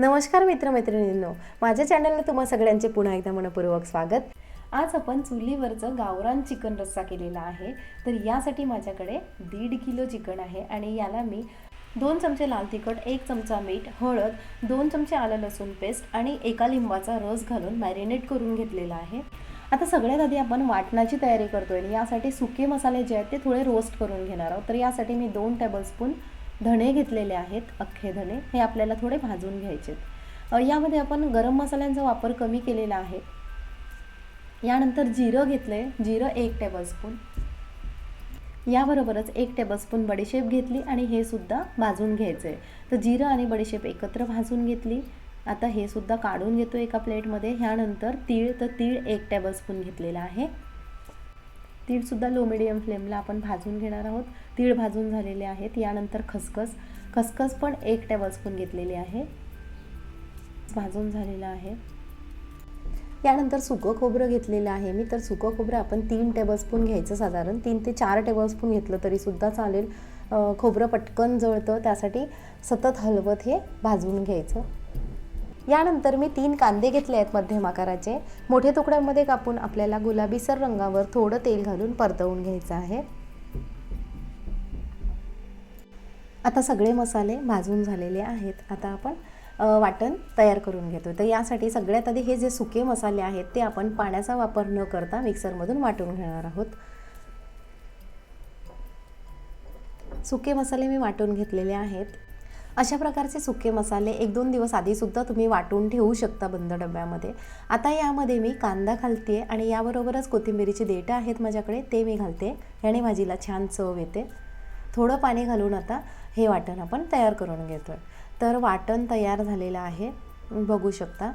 नमस्कार मित्रमैत्रिणींनो. माझ्या चॅनलला तुम्हा सगळ्यांचे पुन्हा एकदा मनपूर्वक स्वागत. आज आपण चुलीवरचं गावरान चिकन रस्सा केलेला आहे. तर यासाठी माझ्याकडे दीड किलो चिकन आहे आणि याला मी दोन चमचे लाल तिखट एक चमचा मीठ हळद दोन चमचे आलं लसूण पेस्ट आणि एका लिंबाचा रस घालून मॅरिनेट करून घेतलेला आहे. आता सगळ्यात आधी आपण वाटणाची तयारी करतोय आणि यासाठी सुके मसाले जे आहेत ते थोडे रोस्ट करून घेणार आहोत. तर यासाठी मी दोन टेबलस्पून धणे घेतलेले आहेत अख्खे धणे. हे आपल्याला थोडे भाजून घ्यायचे आहेत. यामध्ये आपण गरम मसाल्यांचा वापर कमी केलेला आहे. यानंतर जिरं घेतलं आहे जिरं एक टेबलस्पून याबरोबरच एक टेबलस्पून बडीशेप घेतली आणि हे सुद्धा भाजून घ्यायचं आहे तर जिरं आणि बडीशेप एकत्र भाजून घेतली. आता हे सुद्धा काढून घेतो एका प्लेटमध्ये ह्यानंतर तीळ तर तीळ एक टेबलस्पून घेतलेला आहे. तीळसुद्धा लो मिडियम फ्लेमला आपण भाजून घेणार आहोत. तीळ भाजून झालेले आहेत. यानंतर खसखस. खसखस पण एक टेबलस्पून घेतलेली आहे. भाजून झालेलं आहे. यानंतर सुकं खोबरं घेतलेलं आहे मी. तर सुकं खोबरं आपण तीन टेबलस्पून घ्यायचं साधारण. तीन ते चार टेबलस्पून घेतलं तरीसुद्धा चालेल. खोबरं पटकन जळतं. त्यासाठी सतत हलवत हे भाजून घ्यायचं. यानंतर मी तीन कांदे घेतले आहेत मध्यम आकाराचे. मोठे तुकड्यांमध्ये कापून आपल्याला गुलाबीसर रंगावर थोडं तेल घालून परतवून घ्यायचं आहे. आता सगळे मसाले भाजून झालेले आहेत. आता आपण वाटण तयार करून घेतो तर यासाठी सगळ्यात आधी हे जे सुके मसाले आहेत ते आपण पाण्याचा वापर न करता मिक्सरमधून वाटून घेणार आहोत. सुके मसाले मी वाटून घेतलेले आहेत. अशा प्रकारचे सुके मसाले एक दोन दिवस आधीसुद्धा तुम्ही वाटून ठेवू शकता बंद डब्यामध्ये. आता यामध्ये मी कांदा घालते आणि याबरोबरच कोथिंबिरीची देठं आहेत माझ्याकडे ते मी घालते याने भाजीला छान चव येते. थोडं पाणी घालून आता हे वाटण आपण तयार करून घेतो आहे तर वाटण तयार झालेलं आहे. बघू शकता.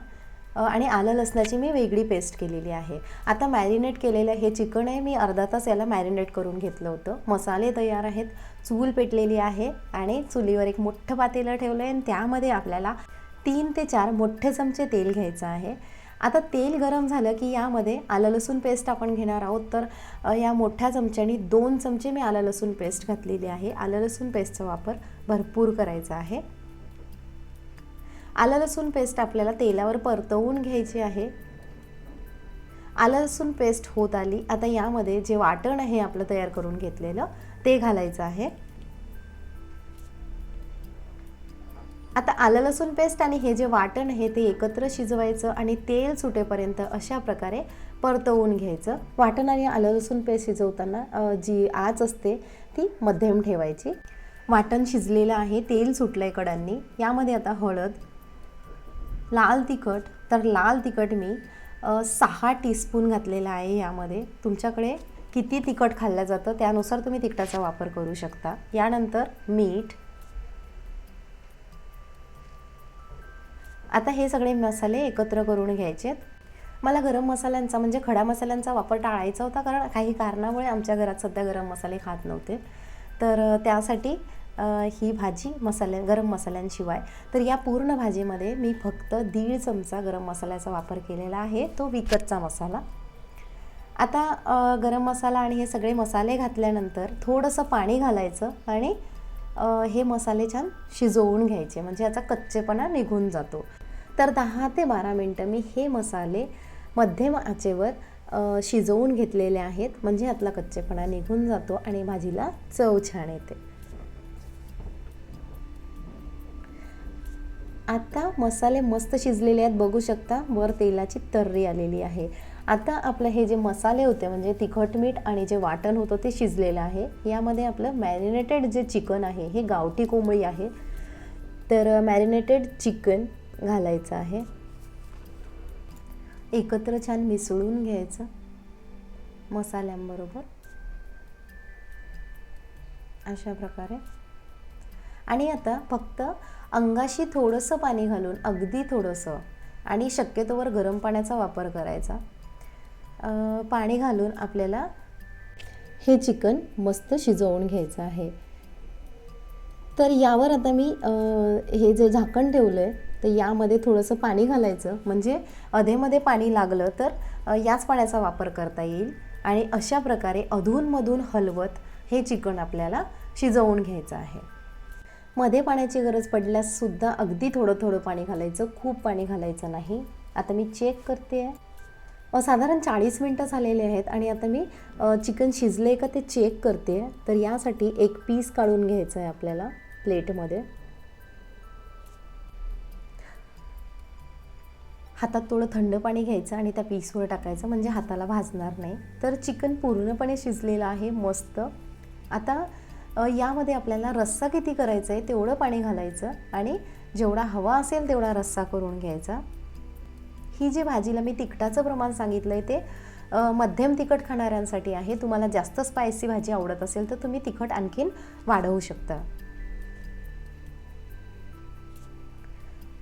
आणि आलं लसणाची मी वेगळी पेस्ट केलेली आहे. आता मॅरिनेट केलेलं हे चिकन आहे. मी अर्धा तास याला मॅरिनेट करून घेतलं होतं. मसाले तयार आहेत. चूल पेटलेली आहे आणि चुलीवर एक मोठं पातेलं ठेवलं आहे आणि त्यामध्ये आपल्याला तीन ते चार मोठे चमचे तेल घ्यायचं आहे. आता तेल गरम झालं की यामध्ये आलं लसूण पेस्ट आपण घेणार आहोत. तर या मोठ्या चमच्यानी दोन चमचे मी आलं लसूण पेस्ट घातलेली आहे. आलं लसूण पेस्टचा वापर भरपूर करायचा आहे. आलं लसूण पेस्ट आपल्याला तेलावर परतवून घ्यायची आहे. आलं लसूण पेस्ट होत आली. आता यामध्ये जे वाटण आहे आपलं तयार करून घेतलेलं ते घालायचं आहे. आता आलं लसूण पेस्ट आणि हे जे वाटण आहे ते एकत्र शिजवायचं आणि तेल सुटेपर्यंत अशा प्रकारे परतवून घ्यायचं. वाटण आणि आलं लसूण पेस्ट शिजवताना जी आच असते ती मध्यम ठेवायची. वाटण शिजलेलं आहे तेल सुटलं आहे कडांनी. यामध्ये आता हळद लाल तिखट तर लाल तिखट मी सहा टीस्पून घातलेला आहे यामध्ये. तुमच्याकडे किती तिखट खाल्लं जातं त्यानुसार तुम्ही तिखटाचा वापर करू शकता. यानंतर मीठ. आता हे सगळे मसाले एकत्र करून घ्यायचे. आहेत मला गरम मसाल्यांचा म्हणजे खडा मसाल्यांचा वापर टाळायचा होता कारण काही कारणामुळे आमच्या घरात सध्या गरम मसाले खात नव्हते. तर त्यासाठी ही भाजी मसाल्या गरम मसाल्यांशिवाय. तर या पूर्ण भाजीमध्ये मी फक्त दीड चमचा गरम मसाल्याचा वापर केलेला आहे. तो विकतचा मसाला. आता गरम मसाला आणि हे सगळे मसाले घातल्यानंतर थोडंसं पाणी घालायचं आणि हे मसाले छान शिजवून घ्यायचे. म्हणजे याचा कच्चेपणा निघून जातो. तर दहा ते बारा मिनटं मी हे मसाले मध्यम आचेवर शिजवून घेतलेले आहेत. म्हणजे यातला कच्चेपणा निघून जातो आणि भाजीला चव छान येते. आता मसाले मस्त शिजलेले आहेत बघू शकता. वर तेलाची तर्री आलेली आहे. आता आपलं हे जे मसाले होते म्हणजे तिखट मीठ आणि जे वाटण होतं ते शिजलेलं आहे. यामध्ये आपलं मॅरिनेटेड जे चिकन आहे हे गावठी कोंबडी आहे. तर मॅरिनेटेड चिकन घालायचं आहे. एकत्र छान मिसळून घ्यायचं मसाल्यांबरोबर. अशा प्रकारे. आणि आता फक्त अंगाशी थोडंसं पाणी घालून अगदी थोडंसं आणि शक्यतोवर गरम पाण्याचा वापर करायचा. पाणी घालून आपल्याला हे चिकन मस्त शिजवून घ्यायचं आहे. तर यावर आता मी हे जे झाकण ठेवलं आहे तर यामध्ये थोडंसं पाणी घालायचं. म्हणजे अधेमध्ये पाणी लागलं तर याच पाण्याचा वापर करता येईल. आणि अशा प्रकारे अधूनमधून हलवत हे चिकन आपल्याला शिजवून घ्यायचं आहे. मध्ये पाण्याची गरज पडल्याससुद्धा अगदी थोडं थोडं पाणी घालायचं खूप पाणी घालायचं नाही. आता मी चेक करते. आहे साधारण चाळीस मिनटं झालेले आहेत आणि आता मी चिकन शिजले का ते चेक करते. तर यासाठी एक पीस काढून घ्यायचं आहे आपल्याला प्लेटमध्ये. हातात थोडं थंड पाणी घ्यायचं आणि त्या पीसवर टाकायचं म्हणजे हाताला भाजणार नाही. तर चिकन पूर्णपणे शिजलेलं आहे मस्त. आता यामध्ये आपल्याला रस्सा किती करायचा आहे तेवढं पाणी घालायचं आणि जेवढा हवा असेल तेवढा रस्सा करून घ्यायचा. ही जी भाजीला मी तिखटाचं प्रमाण सांगितलं आहे ते मध्यम तिखट खाणाऱ्यांसाठी आहे. तुम्हाला जास्त स्पायसी भाजी आवडत असेल तर तुम्ही तिखट आणखीन वाढवू शकता.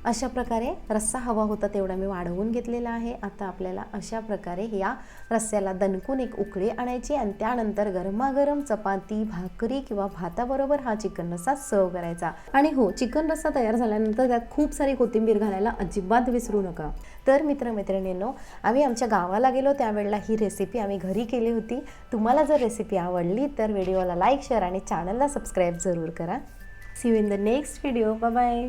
अशा प्रकारे रस्सा हवा होता तेवढा मी वाढवून घेतलेला आहे. आता आपल्याला अशा प्रकारे या रस्स्याला दणकून एक उकळी आणायची आणि त्यानंतर गरमागरम चपाती भाकरी किंवा भाताबरोबर हा चिकन रस्सा सर्व करायचा. आणि हो चिकन रस्सा तयार झाल्यानंतर त्यात खूप सारी कोथिंबीर घालायला अजिबात विसरू नका. तर मित्रमैत्रिणींनो आम्ही आमच्या गावाला गेलो त्यावेळेला ही रेसिपी आम्ही घरी केली होती. तुम्हाला जर रेसिपी आवडली तर व्हिडिओला लाईक शेअर आणि चॅनलला सबस्क्राईब जरूर करा. See you in the next video bye